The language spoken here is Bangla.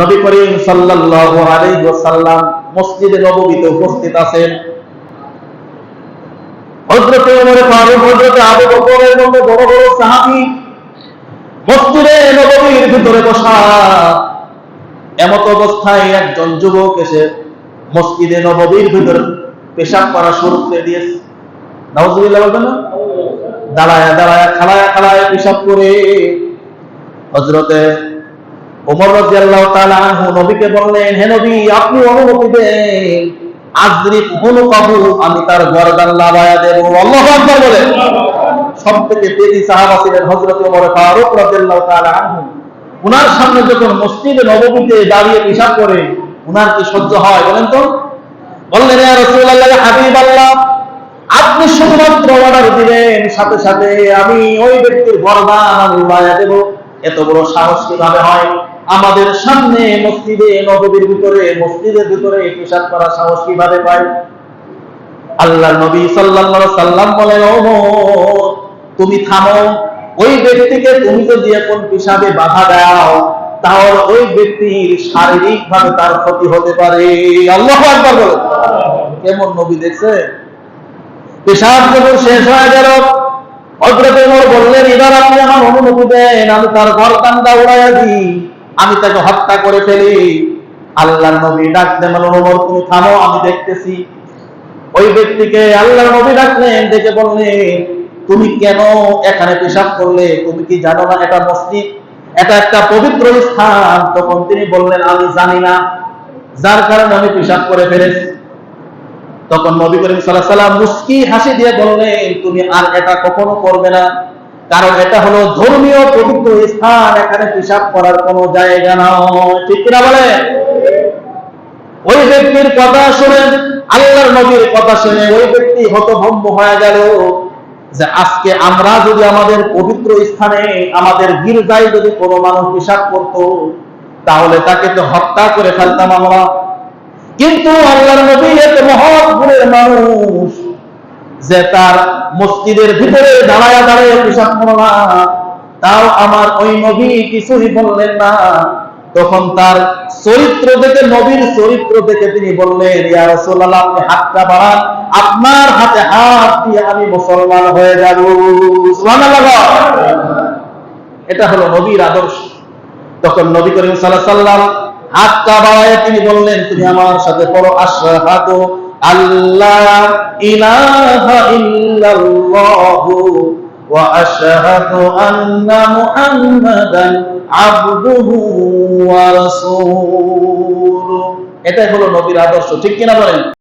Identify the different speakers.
Speaker 1: নবী করিম সাল্লাল্লাহু আলাইহি ওয়াসাল্লাম মসজিদে নববীতে উপস্থিত আছেন। হযরতে ওমর ফারুক, হযরতে আবু বড় বড় সাহাবী মসজিদে নববীর ভিতরে বসা। এমত অবস্থায় একজন যুবক এসে মসজিদে নববীর ভিতরে পেশাব করা শুরু করে দিয়েছে। নাউজুবিল্লাহ বলবেন না? দাঁড়ায় দাঁড়ায়, খালায় খালায় পেশাব করে। হজরতে ওমর নবীকে বললেন, হে নবী, আপনি অনুমতি দেন। কাবু আমি তার দেব। আকবার বলে। সবথেকে তেজি সাহাবা ছিলেন ওমর ফারুক তাআলা আনহু। সামনে যখন মসজিদে নববীতে দাঁড়িয়ে পেশাব করে কি সহ্য হয় বলেন তো? বললেন, ইয়া রাসূলুল্লাহ হাবিবাল্লাহ, আপনি শুধুমাত্র অর্ডার দিলেন, সাথে সাথে আমি ওই ব্যক্তির গর্দান আমি দেব। এত বড় সাহস কীভাবে হয়? আমাদের সামনে মসজিদে নববীর ভিতরে, মসজিদের ভিতরে পেশাব করা সাহস কীভাবে পায়? আল্লাহ নবী সাল্লাল্লাহু সাল্লাম বলেন তুমি থামো। ওই ব্যক্তিকে তুমি যদি এখন পেশাবে বাধা দাও, তাহলে ওই ব্যক্তির শারীরিক ভাবে তার ক্ষতি হতে পারে। আল্লাহু আকবার বলেন। কেমন নবী দেখছে? পেশাব যখন শেষ হয়ে গেল ওমর বললেন, এবার আপনি আমার অনুমতি দেন, আমি তার গর্দানটা উড়াইয়া দিই। আমি তাকে হত্যা করে ফেলি। আল্লাহ নবী ডাক দেন তুমি থামো, আমি দেখতেছি। ওই ব্যক্তিকে আল্লাহ নবী ডাকলেন, ডেকে বললেন, তুমি কেন এখানে পেশাব করলে? তুমি কি জানো না এটা মসজিদ? এটা একটা পবিত্র স্থান। তখন তিনি বললেন, আমি জানি না। যার কারণে আমি পেশাব করে ফেলেছি। তখন নবী করিম সাল্লাহ সাল্লাম মুস্কি হাসি দিয়ে বললেন, তুমি আর এটা কখনো করবে না। কারণ এটা হলো ধর্মীয় পবিত্র স্থান, এখানে পেশাব করার কোনো জায়গা নয় ঠিক কিনা বলে ওই ব্যক্তির কথা শুনে, আল্লাহর নবীর কথা শুনে ওই ব্যক্তি হতভম্ব হয়ে গেল যে আজকে আমরা যদি আমাদের পবিত্র স্থানে, আমাদের গির্জায় যদি কোনো মানুষ পেশাব করতো, তাহলে তাকে তো হত্যা করে ফেলতাম আমরা। কিন্তু আল্লাহর নবী এত মহৎ গুণের মানুষ। যে তার মসজিদের ভিতরে দাঁড়ায় দাঁড়ায় পেশাব করো তাও আমার ওই নবী কিছুই বললেন না। তখন তার চরিত্র দেখে, নবীর চরিত্র দেখে তিনি বললেন, ইয়া রাসূলুল্লাহ, আপনি হাতটা বাড়ান। আপনার হাতে হাত দিয়ে আমি মুসলমান হয়ে যাব। সুবহানাল্লাহ। এটা হলো নবীর আদর্শ। তখন নবী করিম সাল্লাল্লাহু আলাইহি হাতটা বাড়ায় তিনি বললেন, তুমি আমার সাথে পড়ো আশহাদু আল্লাহ ইলাহা ইল্লাল্লাহু এটাই হলো নবীর আদর্শ ঠিক কিনা বলেন?